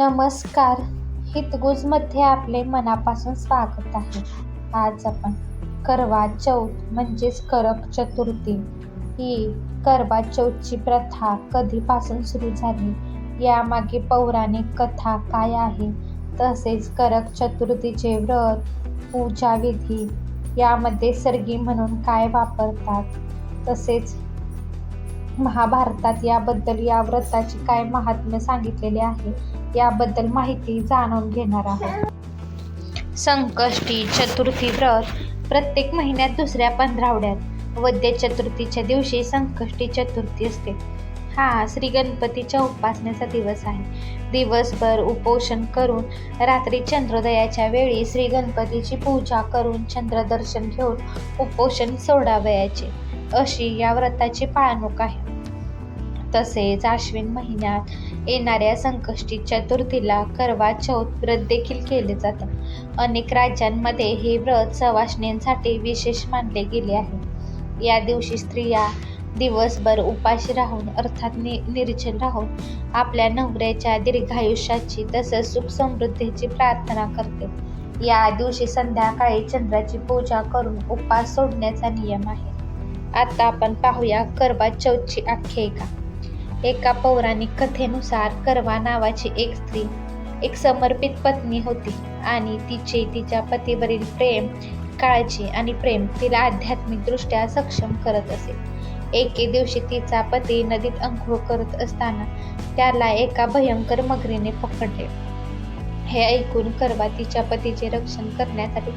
नमस्कार. हितगुजमध्ये आपले मनापासून स्वागत आहे. आज आपण करवा चौथ म्हणजेच करक चतुर्थी ही करवा चौथची प्रथा कधीपासून सुरू झाली? यामागे पौराणिक कथा काय आहे? तसेच करक चतुर्थीचे व्रत पूजा विधी यामध्ये सर्गी म्हणून काय वापरतात? तसेच महाभारतात याबद्दल या व्रताचे काय महात्म्य सांगितलेले आहे? याबद्दल माहिती जाणून घेणार आहोत. संकष्टी चतुर्थी व्रत प्रत्येक महिन्यात दुसऱ्या पंधरावड्यात. वद्य चतुर्थीच्या दिवशी संकष्टी चतुर्थी असते. हा श्री गणपतीच्या उपासनेचा दिवस आहे. दिवसभर उपोषण करून रात्री चंद्रोदयाच्या वेळी श्री गणपतीची पूजा करून चंद्रदर्शन घेऊन उपोषण सोडावयाचे. अशी या व्रताची पाळणूक आहे. तसेच आश्विन महिन्यात येणाऱ्या संकष्टी चतुर्थीला करवा चौथ व्रत देखील केले जाते. अनेक राज्यांमध्ये हे व्रत सवाष्णींसाठी विशेष मानले गेले आहे. या दिवशी स्त्रिया दिवसभर उपाशी राहून अर्थात नि निर्जन राहून आपल्या नवऱ्याच्या दीर्घायुष्याची तसंच सुख समृद्धीची प्रार्थना करते. या दिवशी संध्याकाळी चंद्राची पूजा करून उपास सोडण्याचा नियम आहे. आता आपण पाहूया करवा चौथची आख्यायिका. एका पौराणिक कथेनुसार करवा नावाची एक स्त्री एक समर्पित पत्नी होती आणि तिचे तिच्या पतीवरील प्रेम काळजी आणि प्रेम तिला आध्यात्मिकदृष्ट्या सक्षम करत असे. एके दिवशी तिचा पती नदीत अंघोळ करत असताना त्याला एका भयंकर मगरीने पकडले. हे ऐकून करवा तिच्या पतीचे रक्षण करण्यासाठी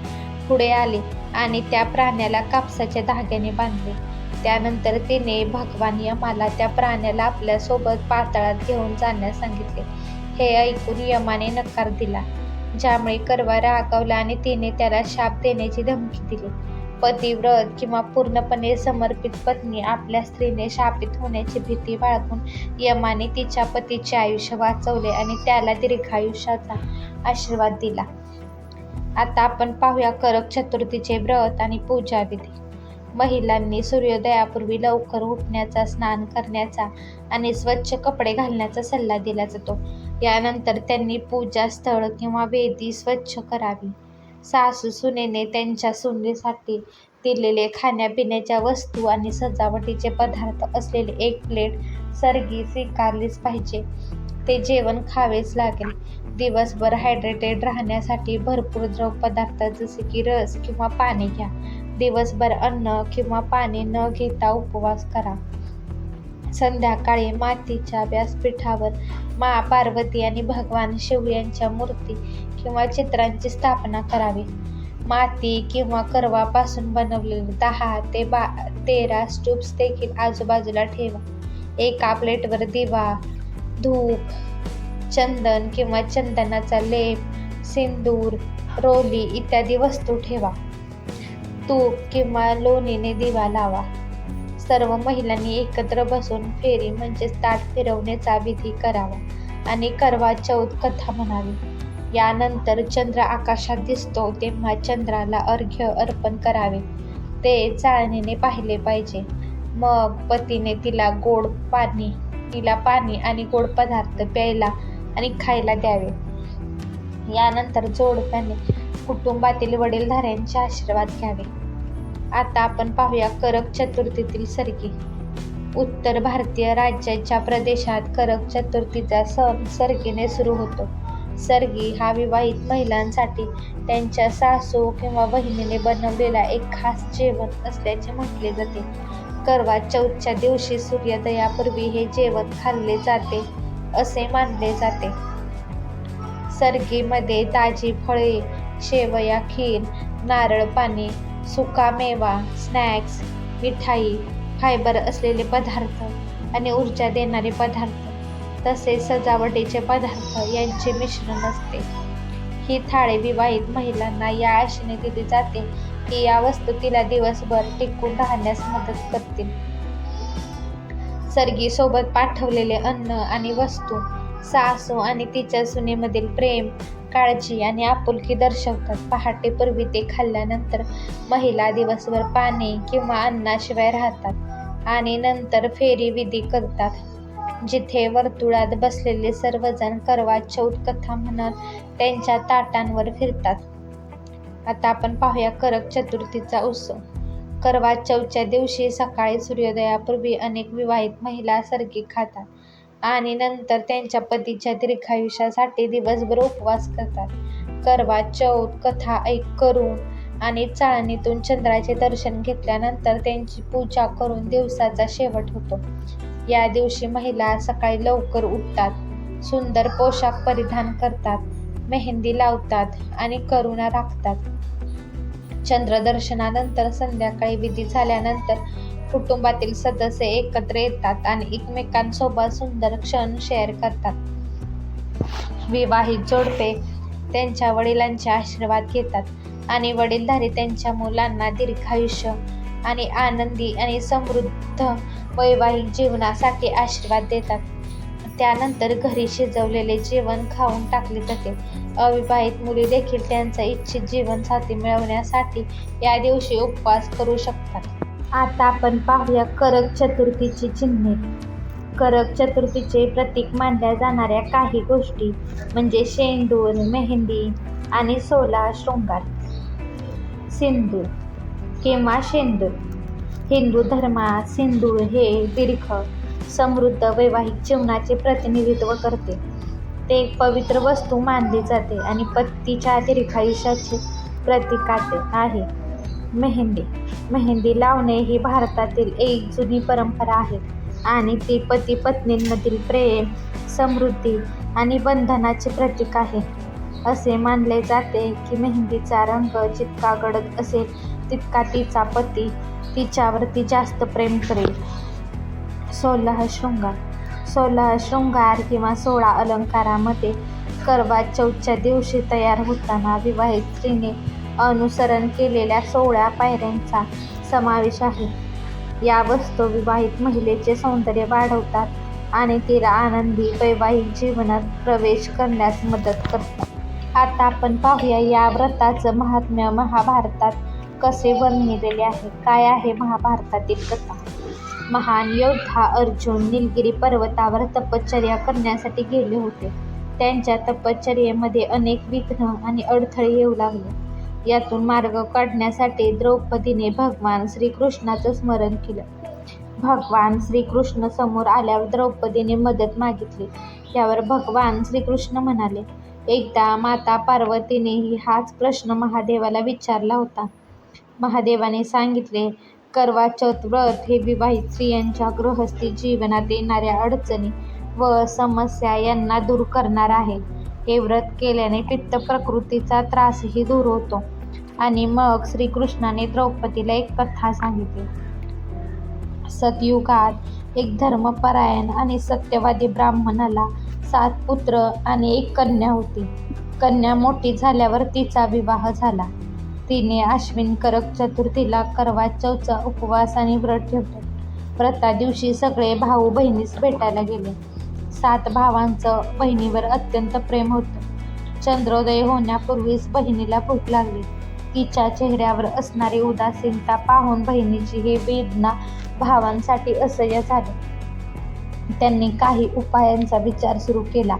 पुढे आले आणि त्या प्राण्याला कापसाच्या धाग्याने बांधले. त्यानंतर तिने भगवान यमाला त्या प्राण्याला आपल्यासोबत पातळात घेऊन जाण्यास सांगितले. हे ऐकून यमाने नकार दिला ज्यामुळे करवा रागावला आणि तिने त्याला शाप देण्याची धमकी दिली. पतिव्रत किंवा पूर्णपणे समर्पित पत्नी आपल्या स्त्रीने शापित होण्याची भीती बाळगून यमाने तिच्या पतीचे आयुष्य वाचवले आणि त्याला दीर्घायुष्याचा आशीर्वाद दिला. आता आपण पाहूया करक चतुर्थीचे व्रत आणि पूजा विधी महिलांनी सूर्योदयापूर्वी लवकर उठण्याचा स्नान करण्याचा आणि स्वच्छ कपडे घालण्याचा सल्ला दिला जातो. यानंतर त्यांनी पूजा स्थळ किंवा वेदी स्वच्छ करावी. सासू सुनेने त्यांच्या सुनेसाठी दिलेले खाण्यापिण्याच्या वस्तू आणि सजावटीचे पदार्थ असलेले एक प्लेट सर्गी स्वीकारलीच पाहिजे. ते जेवण खावेच लागेल. दिवसभर हायड्रेटेड राहण्यासाठी भरपूर द्रव पदार्थ जसे की रस किंवा पाणी घ्या. दिवसभर अन्न किंवा पाणी न घेता उपवास करा. संध्याकाळी मातीच्या व्यासपीठावर मा पार्वती आणि भगवान शिव यांच्या मूर्ती किंवा चित्रांची स्थापना करावी. माती किंवा करवापासून बनवलेले दहा ते बा तेरा स्टूप्स देखील आजूबाजूला ठेवा. एका प्लेटवर दिवा धूप चंदन किंवा चंदनाचा लेप सिंदूर रोली इत्यादी वस्तू ठेवा. तूप किंवा लोणीने दिवा लावा. सर्व महिलांनी एकत्र बसून फेरी म्हणजेच ताट फिरवण्याचा विधी करावा आणि करवा चौथ कथा म्हणावी. यानंतर चंद्र आकाशात दिसतो तेव्हा चंद्राला अर्घ्य अर्पण करावे. ते चाळणीने पाहिले पाहिजे. मग पतीने तिला गोड पाणी तिला पाणी आणि गोड पदार्थ प्यायला आणि खायला द्यावे. यानंतर जोडप्याने कुटुंबातील वडीलधाऱ्यांचे आशीर्वाद घ्यावे. आता आपण पाहूया करक चतुर्थीतील सर्गी उत्तर भारतीय राज्याच्या प्रदेशात करक चतुर्थीचा सण सर्गीने सुरू होतो. सर्गी हा विवाहित महिलांसाठी त्यांच्या सासू किंवा बहिणीने बनवलेला एक खास जेवण असल्याचे म्हटले जाते. करवा चौथच्या दिवशी सूर्योदयापूर्वी हे जेवण खाल्ले जाते असे मानले जाते. सर्गीमध्ये ताजी फळे शेवया खीर नारळ पाणी सुका मेवा स्नॅक्स मिठाई फायबर असलेले पदार्थ आणि ऊर्जा देणारे पदार्थ तसेच सजावटीचे पदार्थ यांचे मिश्रण असते. ही थाळी विवाहित महिलांना या आशेने दिली जाते की या वस्तू तिला दिवसभर टिकून राहण्यास मदत करतील. सर्गीसोबत पाठवलेले अन्न आणि वस्तू सासू आणि तिच्या सुनेमधील प्रेम काळजी आणि आपुलकी दर्शवतात. पहाटेपूर्वी ते खाल्ल्यानंतर महिला दिवसभर पाणी किंवा अन्नाशिवाय राहतात आणि नंतर फेरी विधी करतात. जिथे वर्तुळात बसलेले सर्वजण करवा चौथ कथा म्हणत त्यांच्या ताटांवर फिरतात. आता आपण पाहूया करक चतुर्थीचा उत्सव. करवा चौथच्या दिवशी सकाळी सूर्योदयापूर्वी अनेक विवाहित महिला सरगी खातात. आणि नंतर त्यांच्या पतीच्या दीर्घायुष्यासाठी दिवसभर उपवास करतात. करवा चौथ कथा ऐक करून आणि चाळणीतून चंद्राचे दर्शन घेतल्यानंतर त्यांची पूजा करून दिवसाचा शेवट होतो. या दिवशी महिला सकाळी लवकर उठतात सुंदर पोशाख परिधान करतात मेहंदी लावतात आणि करुणा राखतात. चंद्रदर्शनानंतर संध्याकाळी विधी झाल्यानंतर कुटुंबातील सदस्य एकत्र येतात आणि एकमेकांसोबत सुंदर क्षण शेअर करतात. विवाहित जोडपे त्यांच्या वडिलांचे आशीर्वाद घेतात आणि वडीलधारी त्यांच्या मुलांना दीर्घायुष्य आणि आनंदी आणि समृद्ध वैवाहिक जीवनासाठी आशीर्वाद देतात. त्यानंतर घरी शिजवलेले जेवण खाऊन टाकले जाते. अविवाहित मुली देखील त्यांचा इच्छित जीवनसाथी मिळवण्यासाठी या दिवशी उपवास करू शकतात. आता आपण पाहूया करक चतुर्थीची चिन्हे. करक चतुर्थीचे प्रतीक मानल्या जाणाऱ्या काही गोष्टी म्हणजे शेंदूर मेहंदी आणि सोला शृंगार. सिंदूर किंवा शेंदूर हिंदू धर्मात सिंदूर हे दीर्घ समृद्ध वैवाहिक जीवनाचे प्रतिनिधित्व करते. ते एक पवित्र वस्तू मानली जाते आणि पत्तीच्या दीर्घायुष्याचे प्रतीकाते आहे. मेहंदी. मेहंदी लावणे ही भारतातील एक जुनी परंपरा आहे आणि ती पती पत्नींमधील प्रेम समृद्धी आणि बंधनाचे प्रतीक आहे. असे मानले जाते की मेहंदीचा रंग जितका गडद असेल तितका तिचा पती तिच्यावरती जास्त प्रेम करेल. सोलह शृंगार सोलह शृंगार किंवा सोळा अलंकारामध्ये करवा चौथच्या दिवशी तयार होताना विवाहित स्त्रीने अनुसरण केलेल्या सोळा पायऱ्यांचा समावेश आहे. या वस्तू विवाहित महिलेचे सौंदर्य वाढवतात आणि तिला आनंदी वैवाहिक जीवनात प्रवेश करण्यास मदत करतात. आता आपण पाहूया या व्रताचं महात्म्य महाभारतात कसे वर्णिलेले आहे? काय आहे महाभारतातील कथा? महान योद्धा अर्जुन निलगिरी पर्वतावर तपश्चर्या करण्यासाठी गेले होते. त्यांच्या तपश्चर्येमध्ये अनेक विघ्न आणि अडथळे येऊ लागले. यातून मार्ग काढण्यासाठी द्रौपदीने भगवान श्रीकृष्णाचं स्मरण केलं. भगवान श्रीकृष्ण समोर आल्यावर द्रौपदीने मदत मागितली. यावर भगवान श्रीकृष्ण म्हणाले एकदा माता पार्वतीनेही हाच प्रश्न महादेवाला विचारला होता. महादेवाने सांगितले करवा चौथ व्रत हे विवाहित स्त्रियांच्या गृहस्थी जीवनात येणाऱ्या अडचणी व समस्या यांना दूर करणार आहे. हे व्रत केल्याने पित्त प्रकृतीचा त्रासही दूर होतो. आणि मग श्रीकृष्णाने द्रौपदीला एक कथा सांगितली. सतयुगात एक धर्मपरायण आणि सत्यवादी ब्राह्मणाला सात पुत्र आणि एक कन्या होती. कन्या मोठी झाल्यावर तिचा विवाह झाला. तिने आश्विन करक चतुर्थीला करवा चौचा उपवास आणि व्रत ठेवले. व्रता दिवशी सगळे भाऊ बहिणीस भेटायला गेले. सात भावांचं बहिणीवर अत्यंत प्रेम होतं. चंद्रोदय होण्यापूर्वीच बहिणीला भूक लागली. तिच्या चेहऱ्यावर असणारी उदासीनता पाहून बहिणीची ही वेदना भावांसाठी असह्य झाली. त्यांनी काही उपायांचा विचार सुरू केला.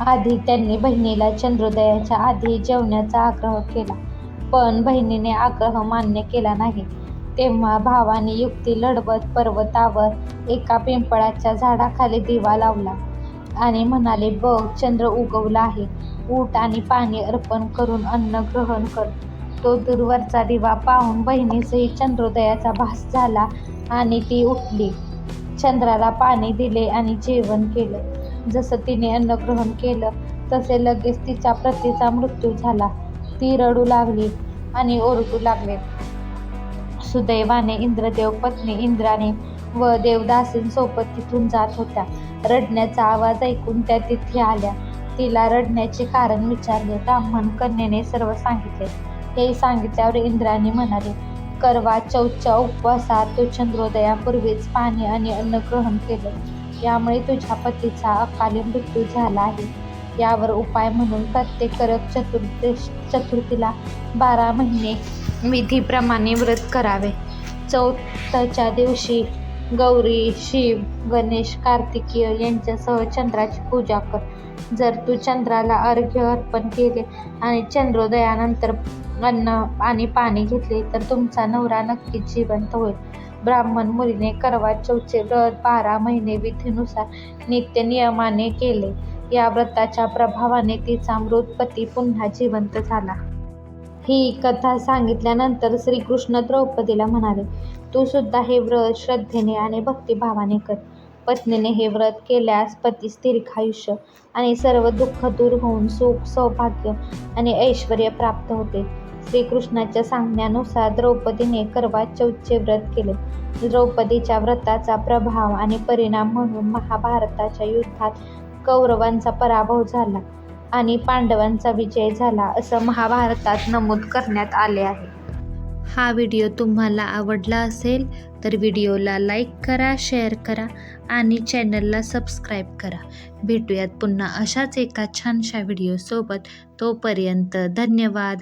आधी त्यांनी बहिणीला चंद्रोदयाच्या आधी जेवण्याचा आग्रह केला पण बहिणीने आग्रह मान्य केला नाही. तेव्हा भावाने युक्ती लढवत पर्वतावर एका पिंपळाच्या झाडाखाली दिवा लावला. आणि म्हणाले बघ चंद्र उगवला आहे. ऊट आणि पाणी अर्पण करून अन्न ग्रहण कर. तो दूरवरचा दिवा पाहून बहिणीसही चंद्रोदयाचा भास झाला आणि ती उठली. चंद्राला पाणी दिले आणि जेवण केलं. जसं तिने अन्न ग्रहण केलं तसे लगेच तिच्या पतीचा मृत्यू झाला. ती रडू लागली आणि ओरडू लागले. सुदैवाने इंद्रदेव पत्नी इंद्राने व देवदासींसोबत तिथून जात होत्या. रडण्याचा आवाज ऐकून त्या तिथे आल्या. तिला रडण्याचे कारण विचारले. ब्राह्मण कन्येने सर्व सांगितले. हे सांगितल्यावर इंद्राने म्हणाले करवा चौथच्या उपवासात तू चंद्रोदयापूर्वीच पाणी आणि अन्न ग्रहण केलं. यामुळे तुझ्या पतीचा अकाली मृत्यू झाला आहे. यावर उपाय म्हणून प्रत्येक करक चतुर्दश चतुर्थीला बारा महिने विधीप्रमाणे व्रत करावे. चौथच्या दिवशी गौरी शिव गणेश कार्तिकीय यांच्यासह चंद्राची पूजा कर. जर तू चंद्राला अर्घ्य अर्पण केले आणि चंद्रोदयानंतर अन्न आणि पाणी घेतले तर तुमचा नवरा नक्कीच जिवंत होईल. ब्राह्मण मुलीने करवा चौथचे व्रत बारा महिने विधीनुसार नित्य नियमाने केले. या व्रताच्या प्रभावाने तिचा मृत पती पुन्हा जिवंत झाला. ही कथा सांगितल्यानंतर श्रीकृष्ण द्रौपदीला म्हणाले तू सुद्धा हे व्रत श्रद्धेने आणि भक्तिभावाने कर. पत्नीने हे व्रत केल्यास पतीस दीर्घायुष्य आणि सर्व दुःख दूर होऊन सुख सौभाग्य आणि ऐश्वर प्राप्त होते. श्रीकृष्णाच्या सांगण्यानुसार द्रौपदीने करवा चौथचे व्रत केले. द्रौपदीच्या व्रताचा प्रभाव आणि परिणाम म्हणून महाभारताच्या युद्धात कौरवांचा पराभव झाला. आणि पांडवांचा विजय झाला असं महाभारतात नमूद करण्यात आले आहे. हा व्हिडिओ तुम्हाला आवडला असेल तर व्हिडिओला लाईक करा शेअर करा आणि चॅनलला सबस्क्राईब करा. भेटूयात पुन्हा अशाच एका छानशा व्हिडिओसोबत. तोपर्यंत धन्यवाद.